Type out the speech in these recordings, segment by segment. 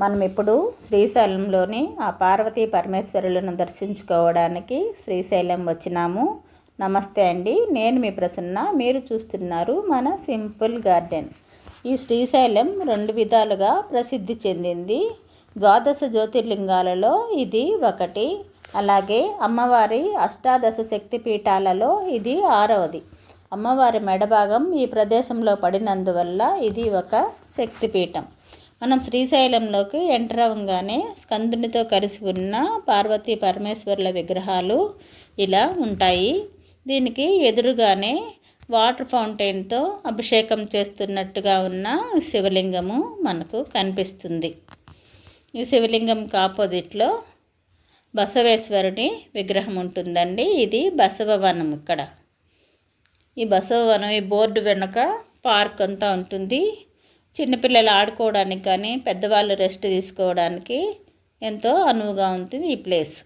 మనం ఇప్పుడు శ్రీశైలంలోని ఆ పార్వతీ పరమేశ్వరులను దర్శించుకోవడానికి శ్రీశైలం వచ్చినాము. నమస్తే అండి నేను మీ ప్రసన్న. మీరు చూస్తున్నారు మన సింపుల్ గార్డెన్. ఈ శ్రీశైలం రెండు విధాలుగా ప్రసిద్ధి చెందింది. ద్వాదశ జ్యోతిర్లింగాలలో ఇది ఒకటి అలాగే అమ్మవారి అష్టాదశ శక్తి పీఠాలలో ఇది ఆరవది. అమ్మవారి మెడభాగం ఈ ప్రదేశంలో పడినందువల్ల ఇది ఒక శక్తిపీఠం. మనం శ్రీశైలంలోకి ఎంటర్ అవ్వగానే స్కందునితో కలిసి ఉన్న పార్వతీ పరమేశ్వరుల విగ్రహాలు ఇలా ఉంటాయి. దీనికి ఎదురుగానే వాటర్ ఫౌంటైన్తో అభిషేకం చేస్తున్నట్టుగా ఉన్న శివలింగము మనకు కనిపిస్తుంది. ఈ శివలింగంకి ఆపోజిట్లో బసవేశ్వరుని విగ్రహం ఉంటుందండి. ఇది బసవవనం ఇక్కడ. ఈ బసవవనం ఈ బోర్డు వెనుక పార్క్ అంతా ఉంటుంది. చిన్నపిల్లలు ఆడుకోవడానికి కానీ పెద్దవాళ్ళు రెస్ట్ తీసుకోవడానికి ఎంతో అనువుగా ఉంటుంది ఈ ప్లేస్.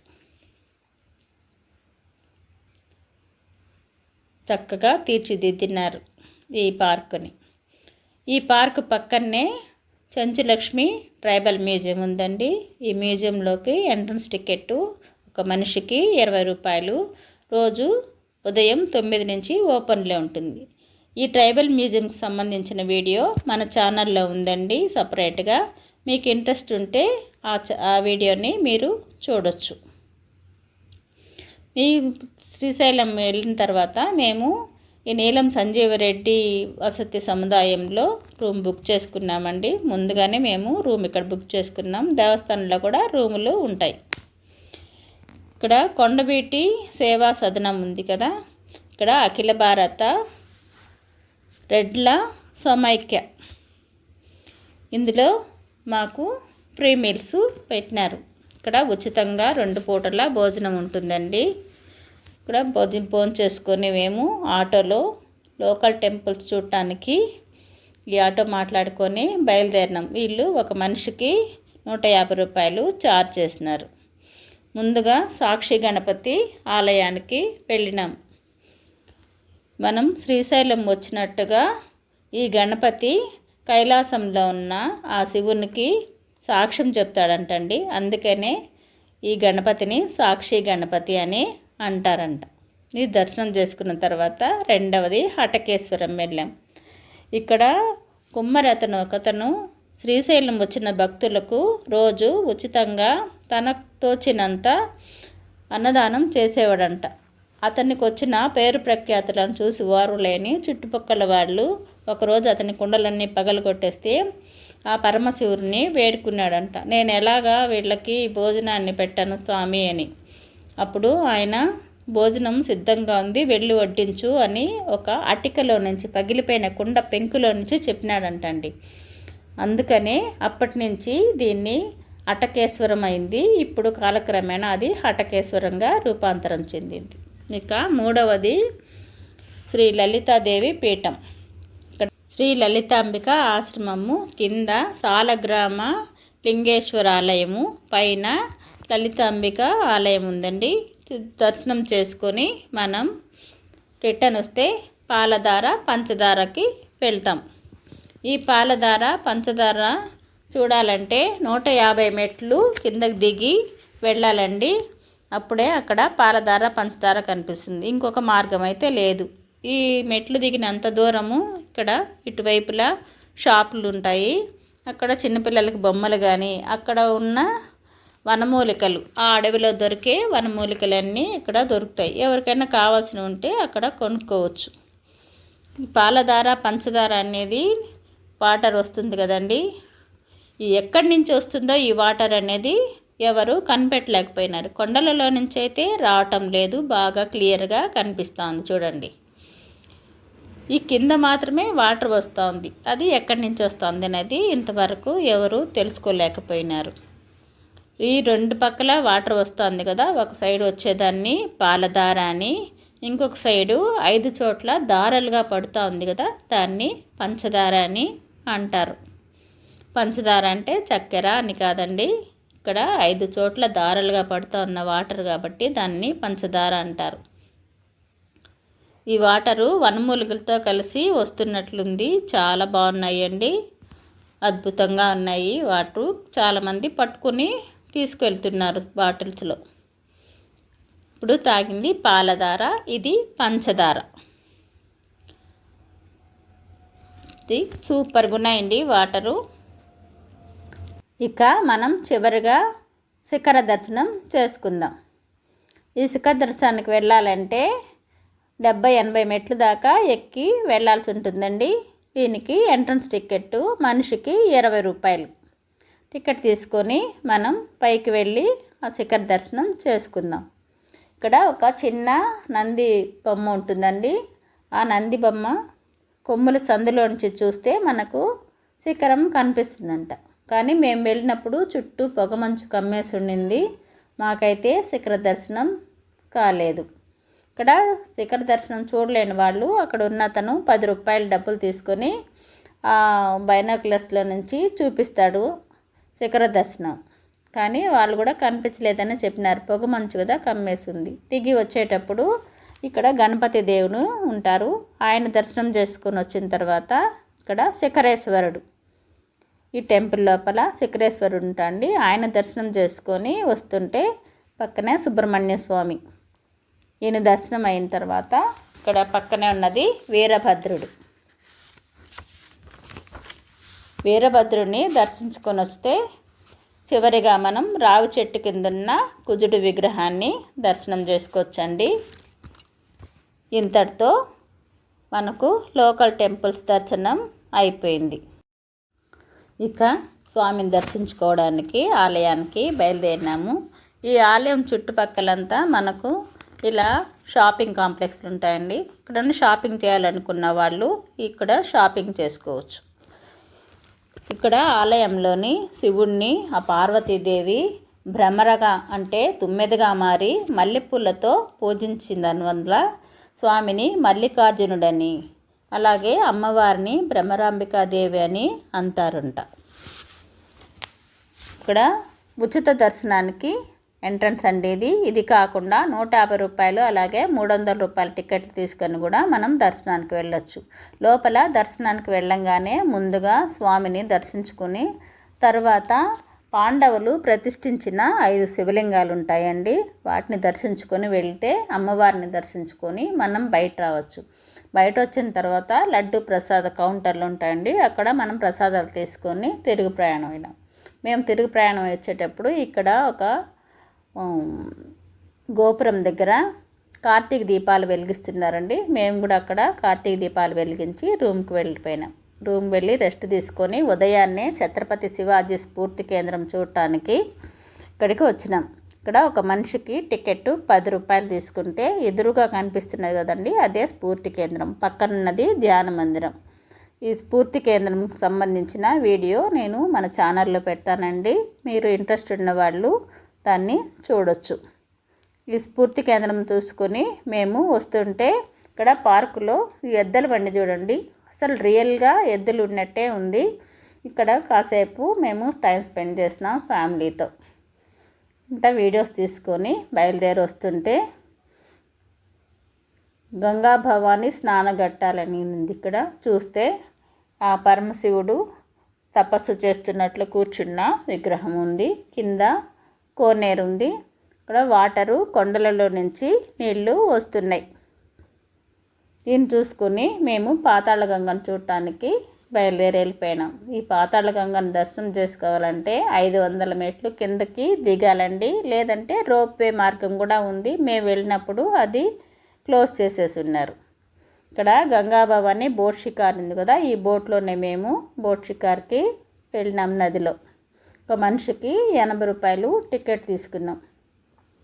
చక్కగా తీర్చిదిద్దినారు ఈ పార్కుని. ఈ పార్క్ పక్కనే చెంచులక్ష్మి ట్రైబల్ మ్యూజియం ఉందండి. ఈ మ్యూజియంలోకి ఎంట్రన్స్ టికెట్ ఒక మనిషికి ఇరవై రూపాయలు. రోజు ఉదయం తొమ్మిది నుంచి ఓపెన్లో ఉంటుంది. ఈ ట్రైబల్ మ్యూజియంకి సంబంధించిన వీడియో మన ఛానల్లో ఉందండి సపరేట్గా. మీకు ఇంట్రెస్ట్ ఉంటే ఆ ఆ వీడియోని మీరు చూడొచ్చు. ఈ శ్రీశైలం వెళ్ళిన తర్వాత మేము ఈ నీలం సంజీవరెడ్డి వసతి సముదాయంలో రూమ్ బుక్ చేసుకున్నామండి. ముందుగానే మేము రూమ్ ఇక్కడ బుక్ చేసుకున్నాం. దేవస్థానంలో కూడా రూములు ఉంటాయి. ఇక్కడ కొండబీటి సేవా సదనం ఉంది కదా. ఇక్కడ అఖిల భారత రెడ్ల సమైక్య. ఇందులో మాకు ఫ్రీ మీల్స్ పెట్టినారు. ఇక్కడ ఉచితంగా రెండు పూటల భోజనం ఉంటుందండి. ఇక్కడ భోజనం భోజనం చేసుకొని మేము ఆటోలో లోకల్ టెంపుల్స్ చూడటానికి ఈ ఆటో మాట్లాడుకొని బయలుదేరినాం. వీళ్ళు ఒక మనిషికి నూట యాభై రూపాయలు ఛార్జ్ చేసినారు. ముందుగా సాక్షి గణపతి ఆలయానికి వెళ్ళినాం. మనం శ్రీశైలం వచ్చినట్టుగా ఈ గణపతి కైలాసంలో ఉన్న ఆ శివునికి సాక్ష్యం చెప్తాడంటండి. అందుకనే ఈ గణపతిని సాక్షి గణపతి అని అంటారంట. ఇది దర్శనం చేసుకున్న తర్వాత రెండవది హటకేశ్వరం వెళ్ళాం. ఇక్కడ కుమ్మరతను ఒకతను శ్రీశైలం వచ్చిన భక్తులకు రోజు ఉచితంగా తన తోచినంత అన్నదానం చేసేవాడంట. అతనికి వచ్చిన పేరు ప్రఖ్యాతులను చూసి వారు లేని చుట్టుపక్కల వాళ్ళు ఒకరోజు అతని కుండలన్నీ పగలగొట్టేస్తే ఆ పరమశివుడిని వేడుకున్నాడంట. నేను ఎలాగా వీళ్ళకి భోజనాన్ని పెట్టాను స్వామి అని. అప్పుడు ఆయన భోజనం సిద్ధంగా ఉంది వెళ్ళి వడ్డించు అని ఒక అటికలో నుంచి పగిలిపోయిన కుండ పెంకులో నుంచి చెప్పినాడంటండి. అందుకనే అప్పటి నుంచి దీన్ని అటకేశ్వరం అయింది ఇప్పుడు కాలక్రమేణా అది హటకేశ్వరంగా రూపాంతరం చెందింది. ఇక మూడవది శ్రీ లలితాదేవి పీఠం. శ్రీ లలితాంబిక ఆశ్రమము కింద సాలగ్రామ లింగేశ్వర ఆలయము పైన లలితాంబిక ఆలయం ఉందండి. దర్శనం చేసుకొని మనం రిటర్న్ వస్తే పాలధార పంచదారకి వెళ్తాం. ఈ పాలధార పంచదార చూడాలంటే నూట యాభై మెట్లు కిందకి దిగి వెళ్ళాలండి. అప్పుడే అక్కడ పాలధార పంచదార కనిపిస్తుంది. ఇంకొక మార్గం అయితే లేదు. ఈ మెట్లు దిగినంత దూరము ఇక్కడ ఇటువైపులా షాపులు ఉంటాయి అక్కడ చిన్నపిల్లలకి బొమ్మలు కానీ అక్కడ ఉన్న వనమూలికలు ఆ అడవిలో దొరికే వనమూలికలన్నీ ఇక్కడ దొరుకుతాయి. ఎవరికైనా కావాల్సిన ఉంటే అక్కడ కొనుక్కోవచ్చు. పాలధార పంచదార అనేది వాటర్ వస్తుంది కదండి. ఎక్కడి నుంచి వస్తుందో ఈ వాటర్ అనేది ఎవరు కనిపెట్టలేకపోయినారు. కొండలలో నుంచి అయితే రావటం లేదు. బాగా క్లియర్గా కనిపిస్తుంది. చూడండి. ఈ కింద మాత్రమే వాటర్ వస్తుంది. అది ఎక్కడి నుంచి వస్తుంది అనేది ఇంతవరకు ఎవరు తెలుసుకోలేకపోయినారు. ఈ రెండు పక్కల వాటర్ వస్తుంది కదా. ఒక సైడ్ వచ్చేదాన్ని పాలదార అని ఇంకొక సైడు ఐదు చోట్ల దారాలుగా పడుతూ ఉంది కదా. దాన్ని పంచదార అని అంటారు. పంచదార అంటే చక్కెర అని కాదండి. ఇక్కడ ఐదు చోట్ల దారాలుగా పడుతూ ఉన్న వాటర్ కాబట్టి దాన్ని పంచదార అంటారు. ఈ వాటరు వనమూలికలతో కలిసి వస్తున్నట్లుంది. చాలా బాగున్నాయండి. అద్భుతంగా ఉన్నాయి. వాటర్ చాలామంది పట్టుకొని తీసుకెళ్తున్నారు బాటిల్స్లో. ఇప్పుడు తాగింది పాలధార ఇది పంచదార. ఇది సూపర్గా ఉన్నాయండి వాటరు. ఇక మనం చివరిగా శిఖర దర్శనం చేసుకుందాం. ఈ శిఖర దర్శనానికి వెళ్ళాలంటే డెబ్బై ఎనభై మెట్లు దాకా ఎక్కి వెళ్ళాల్సి ఉంటుందండి. దీనికి ఎంట్రన్స్ టికెట్ మనిషికి ఇరవై రూపాయలు. టికెట్ తీసుకొని మనం పైకి వెళ్ళి ఆ శిఖర దర్శనం చేసుకుందాం. ఇక్కడ ఒక చిన్న నంది బొమ్మ ఉంటుందండి. ఆ నంది బొమ్మ కొమ్ముల సందులోంచి చూస్తే మనకు శిఖరం కనిపిస్తుందంట. కానీ మేము వెళ్ళినప్పుడు చుట్టూ పొగమంచు కమ్మేసి ఉండింది. మాకైతే శిఖర దర్శనం కాలేదు. ఇక్కడ శిఖర దర్శనం చూడలేని వాళ్ళు అక్కడ ఉన్న అతను పది రూపాయలు డబ్బులు తీసుకొని బైనాకులర్స్లో నుంచి చూపిస్తాడు శిఖర దర్శనం. కానీ వాళ్ళు కూడా కనిపించలేదని చెప్పినారు. పొగ మంచు కదా కమ్మేసింది దిగి వచ్చేటప్పుడు ఇక్కడ గణపతి దేవుడు ఉంటారు. ఆయన దర్శనం చేసుకుని వచ్చిన తర్వాత ఇక్కడ శిఖరేశ్వరుడు ఈ టెంపుల్ లోపల శిఖరేశ్వరుడు ఉంటాండి ఆయన దర్శనం చేసుకొని వస్తుంటే పక్కనే సుబ్రహ్మణ్య స్వామి. ఈయన దర్శనం అయిన తర్వాత ఇక్కడ పక్కనే ఉన్నది వీరభద్రుడు. వీరభద్రుడిని దర్శించుకొని వస్తే చివరిగా మనం రావి చెట్టు కిందున్న కుజుడు విగ్రహాన్ని దర్శనం చేసుకోవచ్చండి. ఇంతటితో మనకు లోకల్ టెంపుల్స్ దర్శనం అయిపోయింది. ఇక స్వామిని దర్శించుకోవడానికి ఆలయానికి బయలుదేరినాము. ఈ ఆలయం చుట్టుపక్కలంతా మనకు ఇలా షాపింగ్ కాంప్లెక్స్లు ఉంటాయండి. ఇక్కడ షాపింగ్ చేయాలనుకున్న వాళ్ళు ఇక్కడ షాపింగ్ చేసుకోవచ్చు. ఇక్కడ ఆలయంలోని శివుణ్ణి ఆ పార్వతీదేవి భ్రమరగా అంటే తుమ్మెదగా మారి మల్లెపూలతో పూజించిందనివల్ల స్వామిని మల్లికార్జునుడని అలాగే అమ్మవారిని భ్రమరాంబికాదేవి అని అంటారంట. ఇక్కడ ఉచిత దర్శనానికి ఎంట్రన్స్ అండి ఇది ఇది కాకుండా నూట యాభై రూపాయలు అలాగే మూడు వందల రూపాయల టికెట్లు తీసుకొని కూడా మనం దర్శనానికి వెళ్ళొచ్చు. లోపల దర్శనానికి వెళ్ళంగానే ముందుగా స్వామిని దర్శించుకుని తర్వాత పాండవులు ప్రతిష్ఠించిన ఐదు శివలింగాలు ఉంటాయండి వాటిని దర్శించుకొని వెళ్తే అమ్మవారిని దర్శించుకొని మనం బయట రావచ్చు. బయట వచ్చిన తర్వాత లడ్డు ప్రసాద కౌంటర్లు ఉంటాయండి. అక్కడ మనం ప్రసాదాలు తీసుకొని తిరుగు ప్రయాణం అయినాం. మేము తిరుగు ప్రయాణం వచ్చేటప్పుడు ఇక్కడ ఒక గోపురం దగ్గర కార్తీక దీపాలు వెలిగిస్తున్నారండి. మేము కూడా అక్కడ కార్తీక దీపాలు వెలిగించి రూమ్కి వెళ్ళిపోయినాం. రూమ్ వెళ్ళి రెస్ట్ తీసుకొని ఉదయాన్నే ఛత్రపతి శివాజీ స్ఫూర్తి కేంద్రం చూడటానికి ఇక్కడికి వచ్చినాం. ఇక్కడ ఒక మనిషికి టికెట్ పది రూపాయలు తీసుకుంటే ఎదురుగా కనిపిస్తున్నది కదండి అదే స్ఫూర్తి కేంద్రం. పక్కనున్నది ధ్యాన మందిరం. ఈ స్ఫూర్తి కేంద్రంకి సంబంధించిన వీడియో నేను మన ఛానల్లో పెడతానండి. మీరు ఇంట్రెస్ట్ ఉన్న వాళ్ళు దాన్ని చూడొచ్చు. ఈ స్ఫూర్తి కేంద్రం చూసుకొని మేము వస్తుంటే ఇక్కడ పార్కులో ఈ ఎద్దల బండి చూడండి. అసలు రియల్గా ఎద్దులు ఉన్నట్టే ఉంది. ఇక్కడ కాసేపు మేము టైం స్పెండ్ చేసినాం ఫ్యామిలీతో. ఇంత వీడియోస్ తీసుకొని బయలుదేరి వస్తుంటే గంగా భవాని స్నానగట్టాలని ఉంది ఇక్కడ. చూస్తే ఆ పరమశివుడు తపస్సు చేస్తున్నట్లు కూర్చున్న విగ్రహం ఉంది. కింద కోనేరు ఉంది. ఇక్కడ వాటరు కొండలలో నుంచి నీళ్ళు వస్తున్నాయి. దీన్ని చూసుకుని మేము పాతాళ గంగను చూడటానికి బయలుదేరి వెళ్ళిపోయినాం. ఈ పాతాళ గంగను దర్శనం చేసుకోవాలంటే ఐదు వందల మెట్లు కిందకి దిగాలండి. లేదంటే రోప్వే మార్గం కూడా ఉంది. మేము వెళ్ళినప్పుడు అది క్లోజ్ చేసేసి ఉన్నారు. ఇక్కడ గంగాభవాని బోట్ షికార్ ఉంది కదా ఈ బోట్లోనే మేము బోట్ షికార్కి వెళ్ళినాం నదిలో. ఒక మనిషికి ఎనభై రూపాయలు టికెట్ తీసుకున్నాం.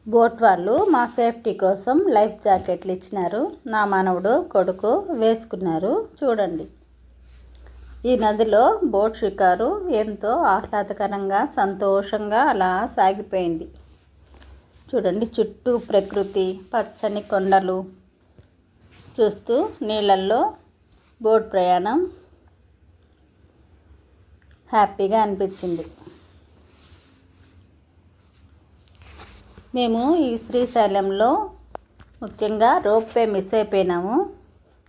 బోట్ వాళ్ళు మా సేఫ్టీ కోసం లైఫ్ జాకెట్లు ఇచ్చినారు. నా మనవుడు కొడుకు వేసుకున్నారు. చూడండి. ఈ నదిలో బోట్ షికారు ఎంతో ఆహ్లాదకరంగా సంతోషంగా అలా సాగిపోయింది. చూడండి చుట్టూ ప్రకృతి పచ్చని కొండలు. చూస్తూ నీళ్ళల్లో బోట్ ప్రయాణం హ్యాపీగా అనిపించింది. మేము ఈ శ్రీశైలంలో ముఖ్యంగా రోప్వే మిస్ అయిపోయినాము.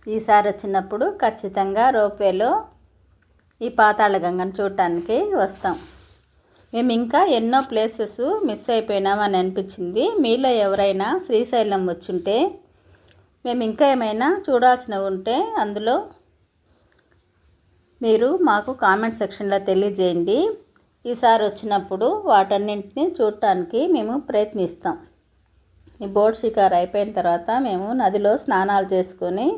ఈసారి వచ్చినప్పుడు ఖచ్చితంగా రోప్వేలో ఈ పాతాళ గంగను చూడటానికి వస్తాం. మేము ఇంకా ఎన్నో ప్లేసెస్ మిస్ అయిపోయినామని అనిపించింది. మీలో ఎవరైనా శ్రీశైలం వచ్చుంటే మేము ఇంకా ఏమైనా చూడాల్సినవి ఉంటే అందులో మీరు మాకు కామెంట్ సెక్షన్లో తెలియజేయండి. ఈసారి వచ్చినప్పుడు వాటన్నింటినీ చూడటానికి మేము ప్రయత్నిస్తాం. ఈ బోట్ షికార్ అయిపోయిన తర్వాత మేము నదిలో స్నానాలు చేసుకొని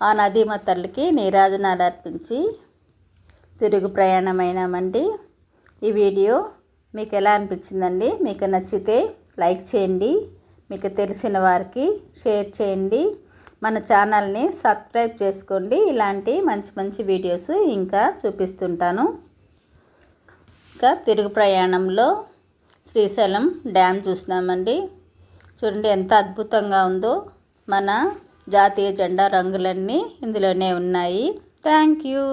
ఆ నదీమ తల్లికి నీరాజనాలు అర్పించి తిరుగు ప్రయాణమైనామండి. ఈ వీడియో మీకు ఎలా అనిపించిందండి? మీకు నచ్చితే లైక్ చేయండి. మీకు తెలిసిన వారికి షేర్ చేయండి. మన ఛానల్ని సబ్స్క్రైబ్ చేసుకోండి. ఇలాంటి మంచి మంచి వీడియోస్ ఇంకా చూపిస్తుంటాను. ఇంకా తిరుగు ప్రయాణంలో శ్రీశైలం డ్యామ్ చూసినామండి. చూడండి ఎంత అద్భుతంగా ఉందో. మన జాతీయ జెండా రంగులన్నీ ఇందులోనే ఉన్నాయి. Thank you.